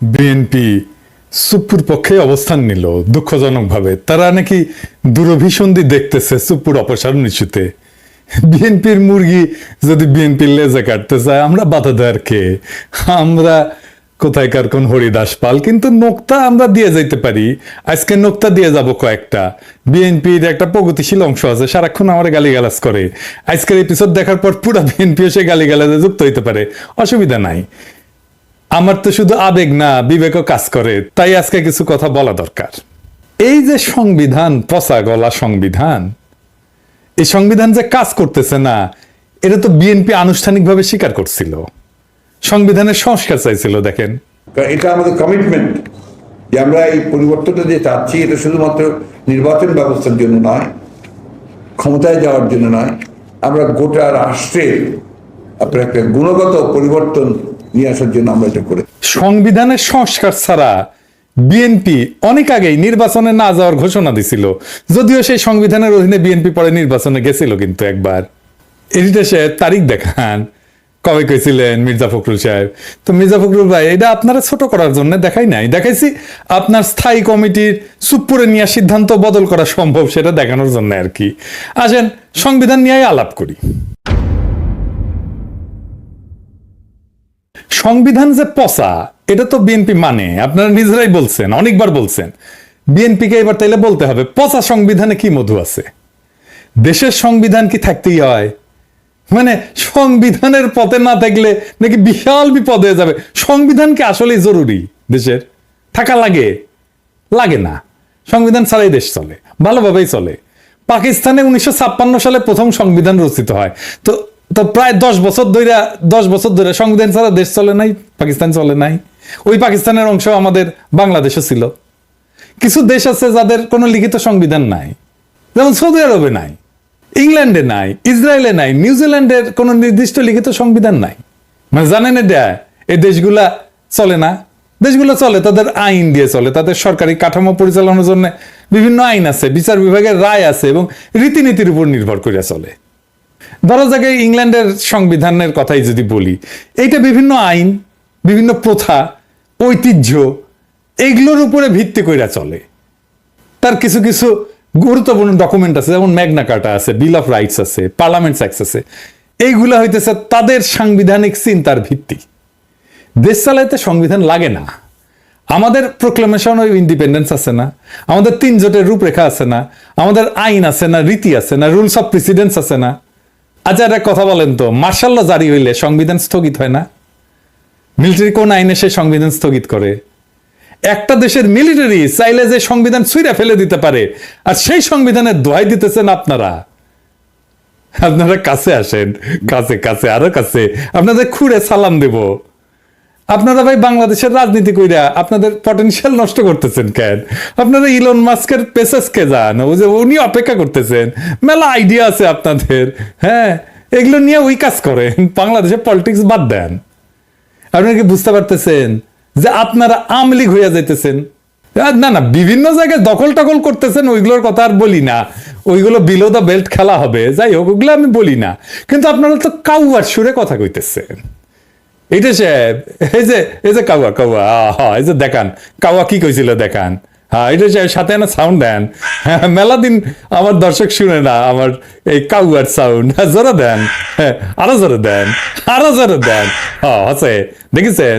BNP সুপ্পুর পক্ষে অবস্থান নিল, দুঃখজনকভাবে। তারা নাকি দূরভিসন্ধি দেখতেছে সুপ্পুর অপসারণ ইস্যুতে। বিএনপির মুরগি যদি বিএনপির লেজে কাটতে চায়, আমরা বাধা দেওয়ার কে? আমরা কোথায়কার কোন হরিদাস পাল কিন্তু নোক্তা আমরা দিয়ে যাইতে পারি। আজকে নোক্তা দিয়ে যাব কয়েকটা। বিএনপির একটা প্রগতিশীল অংশ আছে, সারাক্ষণ আমার গালিগালাজ করে। আজকের এপিসোড দেখার পর পুরো বিএনপি এসে গালিগালাজে যুক্ত হইতে পারে। অসুবিধা নাই। আমার তো শুধু আবেগ না, বিবেকও কাজ করে। তাই আজকে কিছু কথা বলা দরকার। এই যে সংবিধান, পচা গলা সংবিধান, এই সংবিধান যে কাজ করতেছে না, এটা তো বিএনপি আনুষ্ঠানিকভাবে স্বীকার করছিল। সংবিধানের সংস্কার চাইছিল, দেখেন। এটা আমাদের কমিটমেন্ট যে আমরা এই পরিবর্তনটা যে চাচ্ছি, এটা শুধুমাত্র নির্বাচন ব্যবস্থার জন্য নয়, ক্ষমতায় যাওয়ার জন্য নয়। আমরা গোটা রাষ্ট্রের আপনার একটা গুণগত পরিবর্তন নিয়ে আসার জন্য আমরা এটা করে সংবিধানের সংস্কার ছাড়া বিএনপি অনেক আগেই নির্বাচনে না যাওয়ার ঘোষণা দিছিল। যদিও সেই সংবিধানের অধীনে বিএনপি পরে নির্বাচনে গেছিল কিন্তু একবার। এডিটা সাহেব তারিখ দেখান। কবে কইছিলেন মির্জা ফখরুল সাহেব? তো মির্জা ফখরুল ভাই, এটা আপনারা ছোট করার জন্য দেখাই নাই। দেখাইছি, আপনার স্থায়ী কমিটির সুপ্পুরে নিয়ে সিদ্ধান্ত বদল করা সম্ভব, সেটা দেখানোর জন্য আর কি। আসেন, সংবিধান নিয়ে আলাপ করি। সংবিধান যে পচা, এটা তো বিএনপি মানে। আপনারা নিজেরাই বলছেন, অনেকবার বলছেন। বিএনপিকে এবার তাইলে বলতে হবে, পচা সংবিধানে কি মধু আছে? দেশের সংবিধান কি থাকতেই হয়? মানে সংবিধানের পথে না থাকলে নাকি বিশাল বিপদ হয়ে যাবে। সংবিধান কি আসলেই জরুরি দেশের? থাকা লাগে? লাগে না। সংবিধান ছাড়াই দেশ চলে, ভালোভাবেই চলে। পাকিস্তানে উনিশশো ছাপ্পান্ন সালে প্রথম সংবিধান রচিত হয়। তো তো প্রায় দশ বছর ধরে দশ বছর ধরে সংবিধান ছাড়া দেশ চলে নাই, পাকিস্তান চলে নাই। ওই পাকিস্তানের অংশ আমাদের বাংলাদেশও ছিল। কিছু দেশ আছে যাদের কোনো লিখিত সংবিধান নাই। যেমন সৌদি আরবে নাই, ইংল্যান্ডে নাই, ইসরায়েলে নাই নিউজিল্যান্ডের কোনো নির্দিষ্ট লিখিত সংবিধান নাই। মানে জানেন এটা? এই দেশগুলা চলে না। দেশগুলো চলে, তাদের আইন দিয়ে চলে, তাদের সরকারি কাঠামো পরিচালনার জন্য বিভিন্ন আইন আছে, বিচার বিভাগের রায় আছে এবং রীতিনীতির উপর নির্ভর করে চলে। ধরো জায়গায় ইংল্যান্ডের সংবিধানের কথাই যদি বলি, এইটা বিভিন্ন আইন, বিভিন্ন প্রথা, ঐতিহ্য, এইগুলোর উপরে ভিত্তি করে চলে। তার কিছু কিছু গুরুত্বপূর্ণ ডকুমেন্ট আছে, যেমন ম্যাগনা কার্টা আছে বিল অফ রাইটস আছে পার্লামেন্টস অ্যাক্ট আছে। এইগুলো হইতেছে তাদের সাংবিধানিক চিন্তার ভিত্তি। দেশ চালাইতে সংবিধান লাগে না। আমাদের প্রোক্লামেশন অফ ইন্ডিপেন্ডেন্স আছে না। আমাদের তিন জোটের রূপরেখা আছে না। আমাদের আইন আছে না, রীতি আছে না রুলস অফ প্রেসিডেন্স আছে না। আচ্ছা একটা কথা বলেন তো। মার্শাল জারি হইলে সংবিধান স্থগিত হয় না? মিলিটারি কোন আইনে সে সংবিধান স্থগিত করে? একটা দেশের মিলিটারি চাইলে যে সংবিধান ছুঁড়ে ফেলে দিতে পারে, আর সেই সংবিধানের দোহাই দিতেছেন আপনারা। আপনারা কাছে আসেন। কাছে কাছে, আরও কাছে। আপনাদের খুঁড়ে সালাম দেব। আপনারা ভাই বাংলাদেশের রাজনীতি কইরা আপনাদের পটেনশিয়াল নষ্ট করতেছেন কেন? আপনারা ইলন মাস্কের পেসেসকে যান ও যে উনি অপেক্ষা করতেছেন। মেলা আইডিয়া আছে আপনাদের হ্যাঁ? এগুলো নিয়ে ওই কাজ করেন, বাংলাদেশের পলিটিক্স বাদ দেন। আপনারা কি বুঝতে পারতেছেন যে আপনারা আমলিগ হইয়া যাইতেছেন? না না, বিভিন্ন জায়গায় দখল টকল করতেছেন, ওইগুলোর কথা আর বলি না। ওইগুলো বিলো দ্য বেল্ট খেলা হবে, যাই হোক, ওগুলো আমি বলি না। কিন্তু আপনারা তো কাউয়ার সুরে কথা কইতেছেন। এইটা সাহেব এই যে এই যে কাউয়া কাউয়া হ্যাঁ এই যে দেখান। কাউয়া কি কইছিল দেখান? হ্যাঁ এটা সাহেব সাথে না সাউন্ড দেন। হ্যাঁ, মেলা দিন আমার দর্শক শুনে না আমার এই কাউয়ার সাউন্ড জোরে দেন। হ্যাঁ, আরও জোরে দেন আরও জোরে দেন। হ্যাঁ আছে দেখেছেন?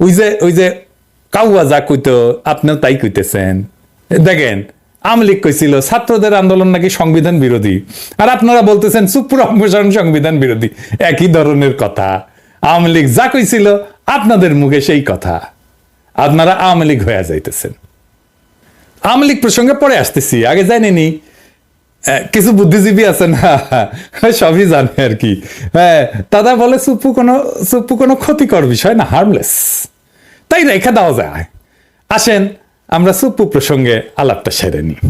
ওই যে ওই যে কাউয়া যা কইতো আপনিও তাই কইতেছেন। দেখেন আমলিক কইছিল ছাত্রদের আন্দোলন নাকি সংবিধান বিরোধী? আর আপনারা বলতেছেন সুপ্র সংবিধান বিরোধী। একই ধরনের কথা। আওয়ামী লীগ যা কইছিল, আপনাদের মুখে সেই কথা। আপনারা আওয়ামী লীগ হয়ে যাইতেছেন। আওয়ামী লীগ প্রসঙ্গে পরে আসতেছি, আগে জানেনি কিছু বুদ্ধিজীবী আছে না সবই জানে আর কি। হ্যাঁ দাদা বলে সুপ্পু কোনো সুপ্পু কোনো ক্ষতিকর বিষয় না হার্মলেস তাই রেখা দেওয়া যায়। আসেন, আমরা সুপ্পু প্রসঙ্গে আলাপটা সেরে নিই।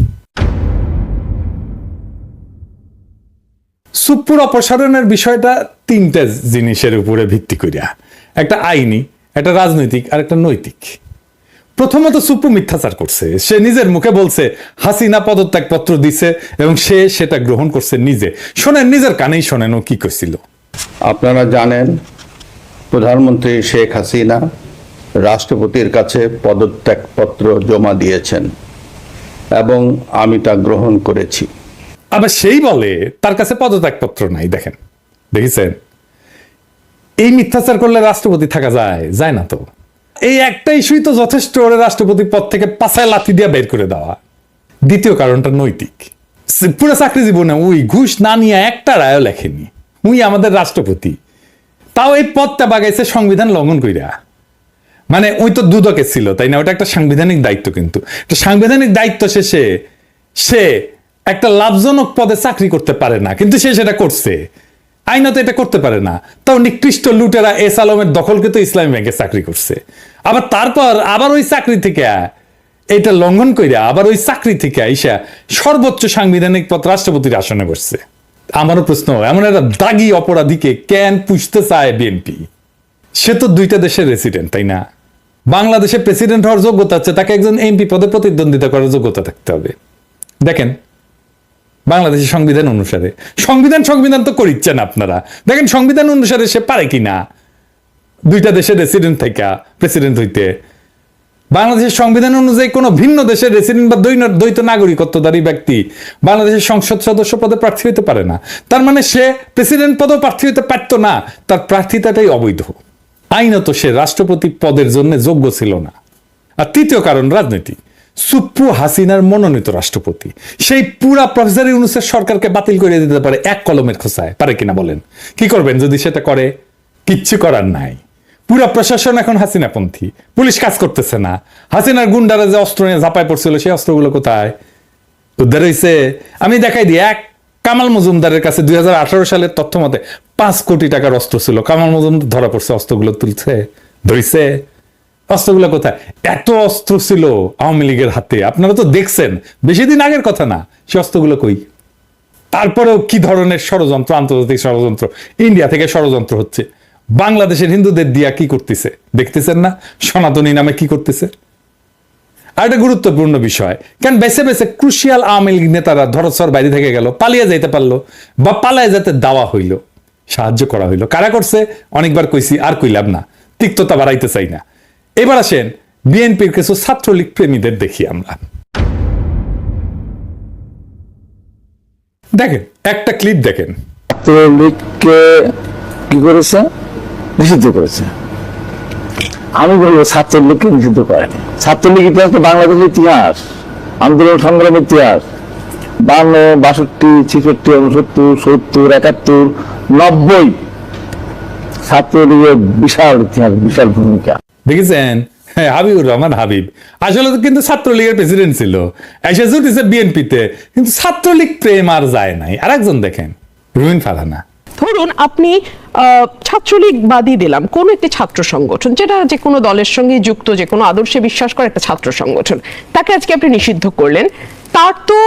সুপ্পুর অপসারণের বিষয়টা তিনটা জিনিসের উপরে ভিত্তি করিয়া। একটা আইনি, একটা রাজনৈতিক আর একটা নৈতিক। প্রথমত সুপ্পু মিথ্যাচার করছে। সে নিজের মুখে বলছে, হাসিনা পদত্যাগ পত্র দিছে এবং সে সেটা গ্রহণ করছে নিজে। শোনেন, নিজের কানেই শোনেন ও কি করছিল আপনারা জানেন, প্রধানমন্ত্রী শেখ হাসিনা রাষ্ট্রপতির কাছে পদত্যাগপত্র জমা দিয়েছেন এবং আমি তা গ্রহণ করেছি। আবার সেই বলে তার কাছে পদত্যাগপত্র নাই, দেখেন। দেখেছেন? এই মিথ্যাচার করলে রাষ্ট্রপতি থাকা যায় যায় না তো। এই একটা ইস্যুই তো যথেষ্ট ওরে রাষ্ট্রপতি পদ থেকে পাছায় লাথি দিয়ে বের করে দেওয়া। দ্বিতীয় কারণটা নৈতিক। পুরো চাকরি জীবনে ওই ঘুষ না নিয়ে একটা রায়ও লেখেনি। উই আমাদের রাষ্ট্রপতি। তাও এই পদটা বাগাইছে সংবিধান লঙ্ঘন কইরা। মানে ওই তো দুদকে ছিল, তাই না? ওটা একটা সাংবিধানিক দায়িত্ব কিন্তু। সাংবিধানিক দায়িত্ব শেষে সে একটা লাভজনক পদে চাকরি করতে পারে না, কিন্তু সে সেটা করছে। আইনত এটা করতে পারে না। তাও নিকৃষ্ট লুটেরা এস আলমের দখলকে তো ইসলামী ব্যাংকে চাকরি করছে। আবার তারপর আবার ওই চাকরি থেকে এটা লঙ্ঘন কইরা আবার ওই চাকরি থেকে আইসা সর্বোচ্চ সাংবিধানিক পদ রাষ্ট্রপতির আসনে বসছে। আমারও প্রশ্ন, এমন একটা দাগি অপরাধীকে কেন পুষতে চায় বিএনপি? সে তো দুইটা দেশের রেসিডেন্ট তাই না? বাংলাদেশে প্রেসিডেন্ট হওয়ার যোগ্যতা আছে তাকে একজন এমপি পদে প্রতিদ্বন্দ্বিতা করার যোগ্যতা থাকতে হবে। দেখেন বাংলাদেশের সংবিধান অনুসারে। সংবিধান সংবিধান তো করিচ্ছেন আপনারা। দেখেন, সংবিধান অনুসারে সে পারে কিনা দুইটা দেশের রেসিডেন্ট থেকে প্রেসিডেন্ট হইতে। বাংলাদেশের সংবিধান অনুযায়ী কোনো ভিন্ন দেশের রেসিডেন্ট বা দ্বৈত নাগরিকত্বধারী ব্যক্তি বাংলাদেশের সংসদ সদস্য পদে প্রার্থী হতে পারে না। তার মানে সে প্রেসিডেন্ট পদেও প্রার্থী হতে পারতো না। তার প্রার্থিতাটাই অবৈধ। আইনত সে রাষ্ট্রপতি পদের জন্য যোগ্য ছিল না। আর তৃতীয় কারণ, রাজনীতি। সুপ্পু হাসিনার মনোনীত রাষ্ট্রপতি। সেই পুরা প্রফেসর ইউনুসের সরকারকে বাতিল করে দিতে পারে এক কলমের খোসায়। পারে কিনা বলেন? কি করবেন যদি সেটা করে? কিচ্ছু করার নাই। পুরা প্রশাসন এখন হাসিনাপন্থী। পুলিশ কাজ করতেছে না। হাসিনার গুন্ডারা যে অস্ত্র নিয়ে ঝাঁপায় পড়ছিল, সেই অস্ত্রগুলো কোথায়? উদ্ধার হয়েছে আমি দেখাই দিই, এক কামাল মজুমদারের কাছে দুই হাজার আঠারো সালের তথ্য মতে পাঁচ কোটি টাকার অস্ত্র ছিল। কামাল মজুমদার ধরা পড়ছে, অস্ত্রগুলো তুলছে, ধরিছে। অস্ত্রগুলো কোথায়? এত অস্ত্র ছিল আওয়ামী লীগের হাতে। আপনারা তো দেখছেন, বেশি দিন আগের কথা না। সে অস্ত্রগুলো কই? তারপরেও কি ধরনের ষড়যন্ত্র, আন্তর্জাতিক ষড়যন্ত্র? ইন্ডিয়া থেকে ষড়যন্ত্র হচ্ছে। বাংলাদেশের হিন্দুদের দিয়া কি করতেছে? দেখতেছেন না? সনাতনী নামে কি করতেছে? আর একটা গুরুত্বপূর্ণ বিষয়, কেন বেছে বেছে ক্রুশিয়াল আওয়ামী লীগ নেতারা ধরসর বাইরে থেকে গেল, পালিয়ে যাইতে পারল বা পালায় যেতে দেওয়া হইল, সাহায্য করা হইল। কারা করছে? অনেকবার কইছি, আর কইলাম না। তিক্ততা বাড়াইতে চাই না। এবার আসেন বিএনপির কিছু ছাত্রলীগ প্রেমীদের দেখি আমরা। দেখেন, একটা ক্লিপ দেখেন। ছাত্রলীগকে কি করেছে? নিষিদ্ধ করেছে। আমি বলব ছাত্রলীগকে নিষিদ্ধ করেনি। ছাত্রলীগ ইতিহাস তো বাংলাদেশের ইতিহাস। আন্দোলন সংগ্রামের ইতিহাস। বান্ন, বাষট্টি, ছেষট্টি, উনসত্তর, সত্তর, একাত্তর, নব্বই। ছাত্রলীগের বিশাল ইতিহাস, বিশাল ভূমিকা। দেখেছেন? হ্যাঁ, হাবিবুর রহমান হাবিব। আসলে তো কিন্তু ছাত্রলীগের প্রেসিডেন্ট ছিল। এসে জুটিছে বিএনপিতে। কিন্তু ছাত্রলীগ প্রেম আর যায় নাই। আর একজন দেখেন রুমিন ফারহানা। ধরুন আপনি ছাত্রলীগ বাদই দিলাম কোন একটি ছাত্র সংগঠন যেটা যে কোনো দলের সঙ্গে যুক্ত যে কোনো আদর্শে বিশ্বাস করে একটা ছাত্র সংগঠন তাকে আজকে আপনি নিষিদ্ধ করলেন তার তো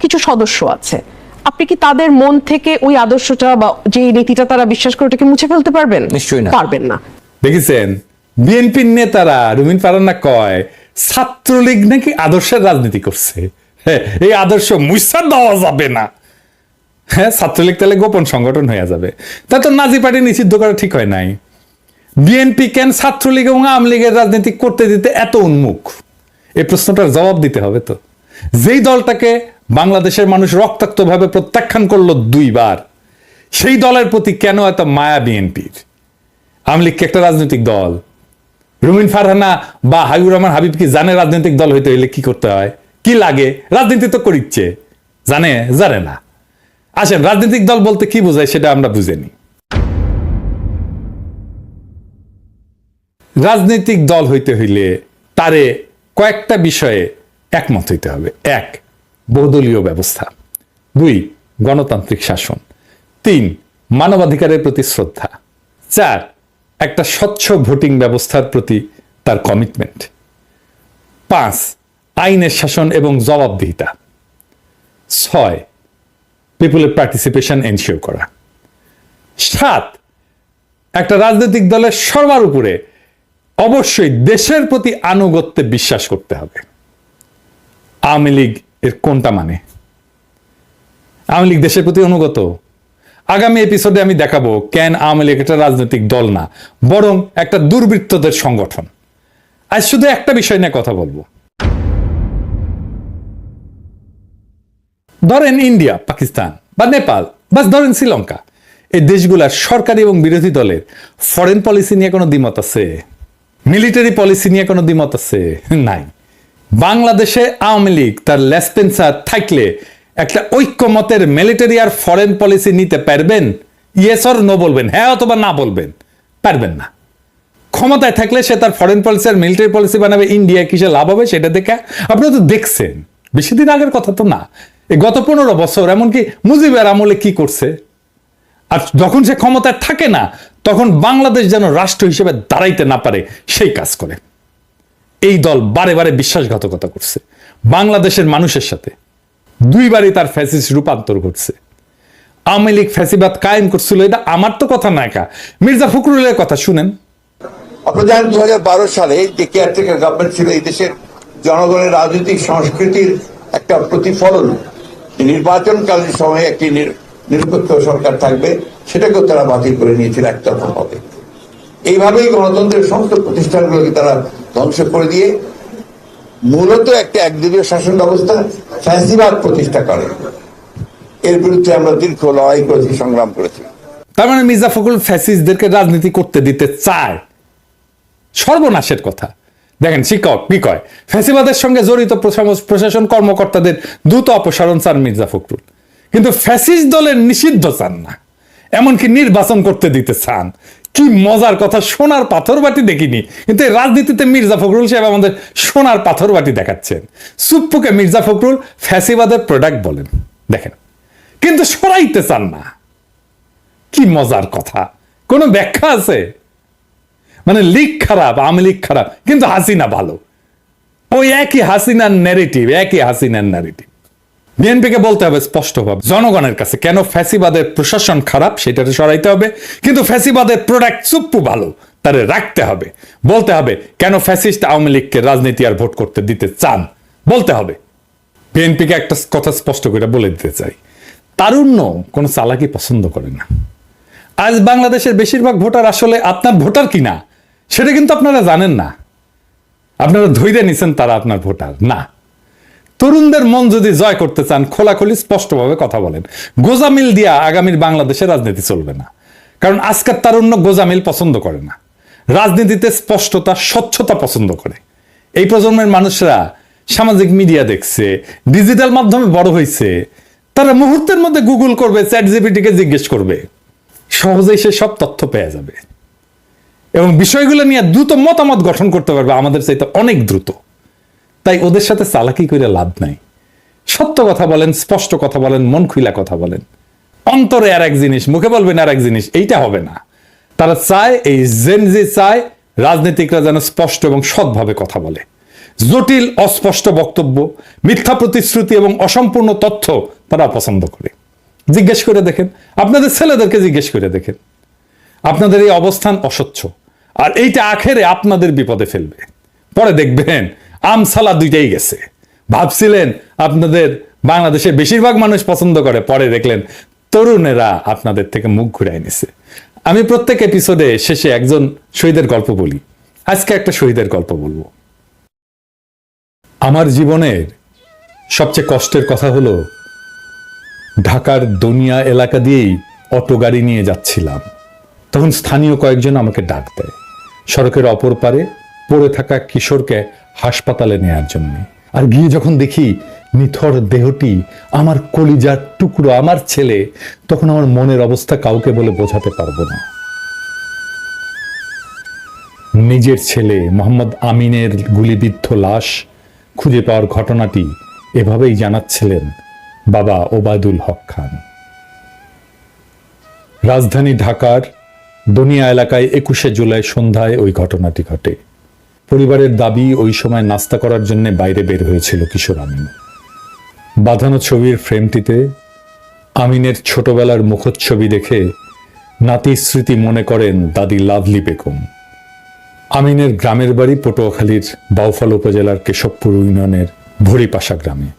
কিছু সদস্য আছে। আপনি কি তাদের মন থেকে ওই আদর্শটা বা যে নীতিটা তারা বিশ্বাস করে ওটাকে মুছে ফেলতে পারবেন? নিশ্চয়ই না। পারবেন না। দেখেছেন? বিএনপির নেতারা রুমিন ফারান্না কয় ছাত্রলীগ নাকি আদর্শের রাজনীতি করছে? হ্যাঁ, এই আদর্শ মুসা দেওয়া যাবে না। হ্যাঁ ছাত্রলীগ তাহলে গোপন সংগঠন হয়ে যাবে। তা তো নাজি পার্টি নিষিদ্ধ করা ঠিক হয় নাই। বিএনপি কেন ছাত্রলীগ এবং আওয়ামী লীগের রাজনীতি করতে দিতে এত উন্মুখ? এই প্রশ্নটার জবাব দিতে হবে তো। যেই দলটাকে বাংলাদেশের মানুষ রক্তাক্তভাবে প্রত্যাখ্যান করল দুইবার সেই দলের প্রতি কেন এত মায়া বিএনপির? আওয়ামী লীগকে একটা রাজনৈতিক দল? রুমিন ফারহানা বা হাবিবুর রহমান হাবিব কি জানে রাজনৈতিক দল হইতে হইলে কি করতে হয়? কি লাগে? রাজনীতি তো করিচ্ছে। জানে? জানে না। আসেন, রাজনৈতিক দল বলতে কি বোঝায় সেটা আমরা বুঝেনি রাজনৈতিক দল হইতে হইলে তারে কয়েকটা বিষয়ে একমত হইতে হবে। এক, বহুদলীয় ব্যবস্থা। দুই, গণতান্ত্রিক শাসন। তিন, মানবাধিকারের প্রতি শ্রদ্ধা। চার একটা স্বচ্ছ ভোটিং ব্যবস্থার প্রতি তার কমিটমেন্ট পাঁচ, আইনের শাসন এবং জবাবদিহিতা। ছয় পিপুলের পার্টিসিপেশন এনশিওর করা। সাত, একটা রাজনৈতিক দলের সবার উপরে অবশ্যই দেশের প্রতি আনুগত্যে বিশ্বাস করতে হবে। আওয়ামী লীগ এর কোনটা মানে? আওয়ামী লীগ দেশের প্রতি অনুগত? আগামী এপিসোডে আমি দেখাবো কেন আওয়ামী লীগ একটা রাজনৈতিক দল না, বরং একটা দুর্বৃত্তদের সংগঠন। আজ শুধু একটা বিষয় নিয়ে কথা বলব। ধরেন ইন্ডিয়া, পাকিস্তান বা নেপাল বা ধরেন শ্রীলঙ্কা। এই দেশগুলার সরকারি এবং বিরোধী দলের ফরেন পলিসি নিয়ে কোনো দ্বিমত আছে? মিলিটারি পলিসি নিয়ে কোনো দ্বিমত আছে? নাই। বাংলাদেশে আওয়ামী লীগ তার লেসপেন্সার থাকলে একটা ঐক্যমতের মিলিটারি আর ফরেন পলিসি নিতে পারবেন? ইয়েস অর নো বলবেন। হ্যাঁ অথবা না বলবেন। পারবেন না। ক্ষমতায় থাকলে সে তার ফরেন পলিসি আর মিলিটারি পলিসি বানাবে ইন্ডিয়া কিসে লাভ হবে সেটা দেখে আপনারা তো দেখছেন। বেশি দিন আগের কথা তো না। গত পনেরো বছর এমনকি মুজিবের আমলে কি করছে? আর যখন সে ক্ষমতায় থাকে না, তখন বাংলাদেশ যেন রাষ্ট্র হিসেবে দাঁড়াইতে না পারে, সেই কাজ করে। এই দল বারে বারে বিশ্বাসঘাতকতা করছে। বাংলাদেশের মানুষের সাথে। দুইবারই তার ফ্যাসিস রূপান্তর ঘটছে। আওয়ামী লীগ ফ্যাসিবাদ কায়েম করছিল, এটা আমার তো কথা না একা। মির্জা ফখরুলের কথা শুনেন। আপনারা জানেন, দুই হাজার বারো সালে যে কেয়ারটেকার গভর্নমেন্ট ছিল, এই দেশের জনগণের রাজনৈতিক সংস্কৃতির একটা প্রতিফলন, যে নির্বাচনকালীন সময়ে একটি নির- নিরপেক্ষ সরকার থাকবে, সেটাকেও তারা বাতিল করে নিয়েছিল একতরফা হবে এইভাবেই গণতন্ত্রের সমস্ত প্রতিষ্ঠানগুলোকে তারা ধ্বংস করে দিয়ে মূলত একটা একদলীয় শাসন ব্যবস্থা ফ্যাসিবাদ প্রতিষ্ঠা করে। এর বিরুদ্ধে আমরা দীর্ঘ লড়াই করেছি, সংগ্রাম করেছি। তার মানে মির্জা ফখরুল ফ্যাসিস্টদেরকে রাজনীতি করতে দিতে চায়। সর্বনাশের কথা। দেখেন, শিক্ষক, কি কয়? ফ্যাসিবাদের সঙ্গে জড়িত প্রশাসন কর্মকর্তাদের দ্রুত অপসারণ চান মির্জা ফখরুল। কিন্তু ফ্যাসিস্ট দলের নিষিদ্ধ চান না। এমনকি নির্বাচন করতে দিতে চান। কি মজার কথা, সোনার পাথর বাটি দেখিনি। কিন্তু রাজনীতিতে মির্জা ফখরুল সাহেব আমাদের সোনার পাথর বাটি দেখাচ্ছেন। সুপ্পুকে মির্জা ফখরুল ফ্যাসিবাদের প্রোডাক্ট বলেন। দেখেন, কিন্তু সরাইতে চান না। কি মজার কথা। কোনো ব্যাখ্যা আছে? মানে লিগ খারাপ, আওয়ামী লীগ খারাপ, কিন্তু হাসিনা ভালো। ওই একই হাসিনার ন্যারেটিভ একই হাসিনার ন্যারেটিভ বিএনপিকে বলতে হবে স্পষ্টভাবে জনগণের কাছে কেন ফ্যাসিবাদের প্রশাসন খারাপ সেটাতে সরাইতে হবে, কিন্তু ফ্যাসিবাদের প্রোডাক্ট চুপ্পু ভালো, তারে রাখতে হবে। বলতে হবে কেন ফ্যাসিস্ট আওয়ামী লীগকে রাজনীতি আর ভোট করতে দিতে চান? বলতে হবে। বিএনপিকে একটা কথা স্পষ্ট করে বলে দিতে চাই। তারুণ্য কোনো চালাকি পছন্দ করে না। আজ বাংলাদেশের বেশিরভাগ ভোটার আসলে আপনার ভোটার কিনা, সেটা কিন্তু আপনারা জানেন না। আপনারা ধৈর্য নিছেন তারা আপনার ভোটার, না। তরুণদের মন যদি জয় করতে চান, খোলাখুলি স্পষ্টভাবে কথা বলেন। গোজামিল দিয়া আগামীর বাংলাদেশে রাজনীতি চলবে না। কারণ আজকের তারুণ্য গোজামিল পছন্দ করে না। রাজনীতিতে স্পষ্টতা, স্বচ্ছতা পছন্দ করে। এই প্রজন্মের মানুষরা সামাজিক মিডিয়া দেখছে, ডিজিটাল মাধ্যমে বড় হয়েছে তারা মুহূর্তের মধ্যে গুগল করবে চ্যাট জিপিটিকে জিজ্ঞেস করবে। সহজেই সে সব তথ্য পেয়ে যাবে। এবং বিষয়গুলো নিয়ে দ্রুত মতামত গঠন করতে পারবে আমাদের চাইতে অনেক দ্রুত। তাই ওদের সাথে চালাকি করে লাভ নাই। সত্য কথা বলেন, স্পষ্ট কথা বলেন, মন খুইলা কথা বলেন। অন্তরে আর এক জিনিস, মুখে বলবেন আর এক জিনিস, এইটা হবে না। তারা চায়, এই জেনজি চায়, রাজনীতিকরা যেন স্পষ্ট এবং সৎভাবে কথা বলে। জটিল, অস্পষ্ট বক্তব্য, মিথ্যা প্রতিশ্রুতি এবং অসম্পূর্ণ তথ্য তারা পছন্দ করে। জিজ্ঞেস করে দেখেন, আপনাদের ছেলেদেরকে জিজ্ঞেস করে দেখেন। আপনাদের এই অবস্থান অস্বচ্ছ, আর এইটা আখেরে আপনাদের বিপদে ফেলবে। পরে দেখবেন আমসালা দুইটাই গেছে। ভাবছিলেন আপনাদের বাংলাদেশে বেশিরভাগ মানুষ পছন্দ করে, পরে দেখলেন তরুণেরা আপনাদের থেকে মুখ ঘুরাই নিছে। আমি প্রত্যেক এপিসোডে শেষে একজন শহীদের গল্প বলি। আজকে একটা শহীদের গল্প বলব। আমার জীবনের সবচেয়ে কষ্টের কথা হলো, ঢাকার দনিয়া এলাকা দিয়েই অটো গাড়ি নিয়ে যাচ্ছিলাম। তখন স্থানীয় কয়েকজন আমাকে ডাক দেয়। সড়কের অপর পারে পড়ে থাকা কিশোরকে হাসপাতালে নেয়ার জন্য। আর গিয়ে যখন দেখি নিথর দেহটি আমার কলিজার টুকরো, আমার ছেলে, তখন আমার মনের অবস্থা কাউকে বলে বোঝাতে পারব না। নিজের ছেলে মোহাম্মদ আমিনের গুলিবিদ্ধ লাশ খুঁজে পাওয়ার ঘটনাটি এভাবেই জানাচ্ছিলেন বাবা ওবায়দুল হক খান। রাজধানী ঢাকার দনিয়া এলাকায় একুশে জুলাই সন্ধ্যায় ওই ঘটনাটি ঘটে। পরিবারের দাবি ওই সময় নাস্তা করার জন্য বাইরে বের হয়েছিল কিশোর আমিন। বাঁধানো ছবির ফ্রেমটিতে আমিনের ছোটবেলার মুখচ্ছবি দেখে নাতির স্মৃতি মনে করেন দাদি লাভলি বেগম। আমিনের গ্রামের বাড়ি পটুয়াখালীর বাউফল উপজেলার কেশবপুর ইউনিয়নের ভরিপাশা গ্রামে।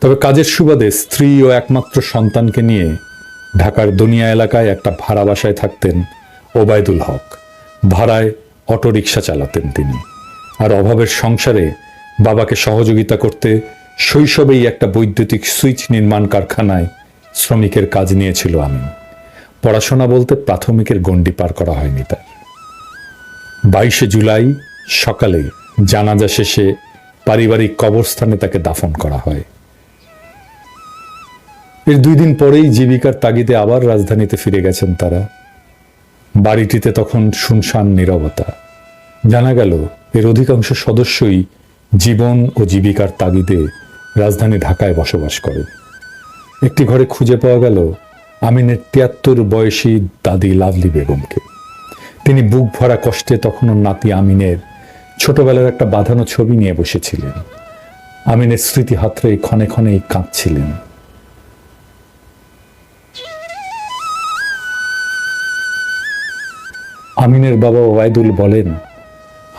তবে কাজের সুবাদে স্ত্রী ও একমাত্র সন্তানকে নিয়ে ঢাকার দুনিয়া এলাকায় একটা ভাড়া বাসায় থাকতেন ওবায়দুল হক। ভাড়ায় অটোরিকশা চালাতেন তিনি। আর অভাবের সংসারে বাবাকে সহযোগিতা করতে শৈশবেই একটা বৈদ্যুতিক সুইচ নির্মাণ কারখানায় শ্রমিকের কাজ নিয়েছিল আমি পড়াশোনা বলতে প্রাথমিকের গণ্ডি পার করা হয়নি তার। বাইশে জুলাই সকালে জানাজা শেষে পারিবারিক কবরস্থানে তাকে দাফন করা হয়। এর দুই দিন পরেই জীবিকার তাগিদে আবার রাজধানীতে ফিরে গেছেন তারা। বাড়িটিতে তখন শুনশান নীরবতা। জানা গেল, এর অধিকাংশ সদস্যই জীবন ও জীবিকার তাগিদে রাজধানী ঢাকায় বসবাস করে। একটি ঘরে খুঁজে পাওয়া গেল আমিনের তিয়াত্তর বয়সী দাদি লাভলি বেগমকে। তিনি বুক ভরা কষ্টে তখনও নাতি আমিনের ছোটবেলার একটা বাঁধানো ছবি নিয়ে বসেছিলেন। আমিনের স্মৃতি হাতরে ক্ষণে ক্ষণেই কাঁদছিলেন। আমিনের বাবা ওয়াইদুল বলেন,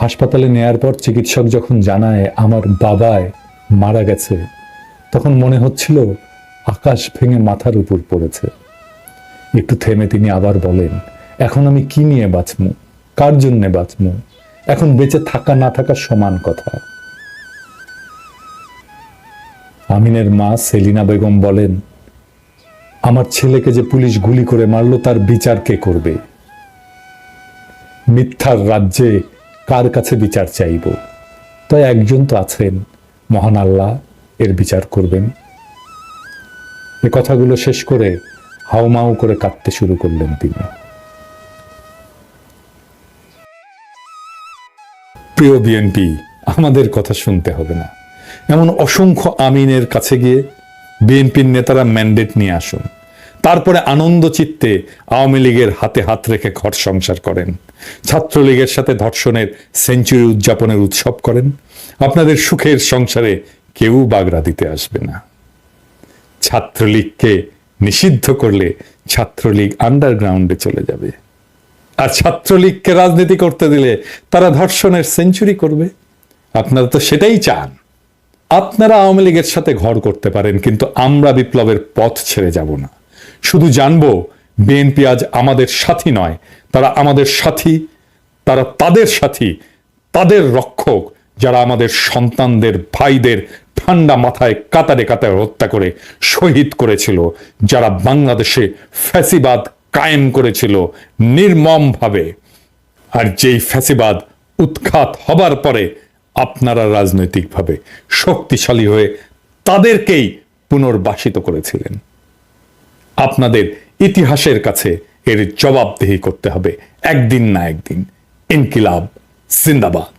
হাসপাতালে নেয়ার পর চিকিৎসক যখন জানায় আমার বাবায় মারা গেছে, তখন মনে হচ্ছিল আকাশ ভেঙে মাথার উপর পড়েছে। একটু থেমে তিনি আবার বলেন, এখন আমি কি নিয়ে বাঁচমু? কার জন্যে বাঁচমু? এখন বেঁচে থাকা না থাকা সমান কথা। আমিনের মা সেলিনা বেগম বলেন, আমার ছেলেকে যে পুলিশ গুলি করে মারলো, তার বিচার কে করবে? মিথ্যার রাজ্যে কার কাছে বিচার চাইব? তাই একজন তো আছেন, মহান আল্লাহ এর বিচার করবেন। এ কথাগুলো শেষ করে হাউমাউ করে কাঁদতে শুরু করলেন তিনি। প্রিয় বিএনপি, আমাদের কথা শুনতে হবে না। এমন অসংখ্য আমিনের কাছে গিয়ে বিএনপির নেতারা ম্যান্ডেট নিয়ে আসুন। তারপরে আনন্দ চিত্তে আওয়ামী লীগের হাতে হাত রেখে ঘর সংসার করেন। ছাত্রলীগের সাথে ধর্ষণের সেঞ্চুরি উদযাপনের উৎসব করেন। আপনাদের সুখের সংসারে কেউ বাগড়া দিতে আসবে না। ছাত্রলীগকে নিষিদ্ধ করলে ছাত্রলীগ আন্ডারগ্রাউন্ডে চলে যাবে। আর ছাত্রলীগকে রাজনীতি করতে দিলে তারা ধর্ষণের সেঞ্চুরি করবে। আপনারা তো সেটাই চান। আপনারা আওয়ামী লীগের সাথে ঘর করতে পারেন, কিন্তু আমরা বিপ্লবের পথ ছেড়ে যাব না। শুধু জানব, বিএনপি আজ আমাদের সাথী নয়। তারা আমাদের সাথী, তারা তাদের সাথী, তাদের রক্ষক, যারা আমাদের সন্তানদের, ভাইদের ঠান্ডা মাথায় কাতারে কাতারে হত্যা করে শহীদ করেছিল, যারা বাংলাদেশে ফ্যাসিবাদ কায়েম করেছিল নির্মমভাবে। আর যেই ফ্যাসিবাদ উৎখাত হবার পরে আপনারা রাজনৈতিকভাবে শক্তিশালী হয়ে তাদেরকেই পুনর্বাসিত করেছিলেন। আপনাদের ইতিহাসের কাছে এর জবাবদেহি করতে হবে। একদিন না একদিন। ইনকিলাব জিন্দাবাদ।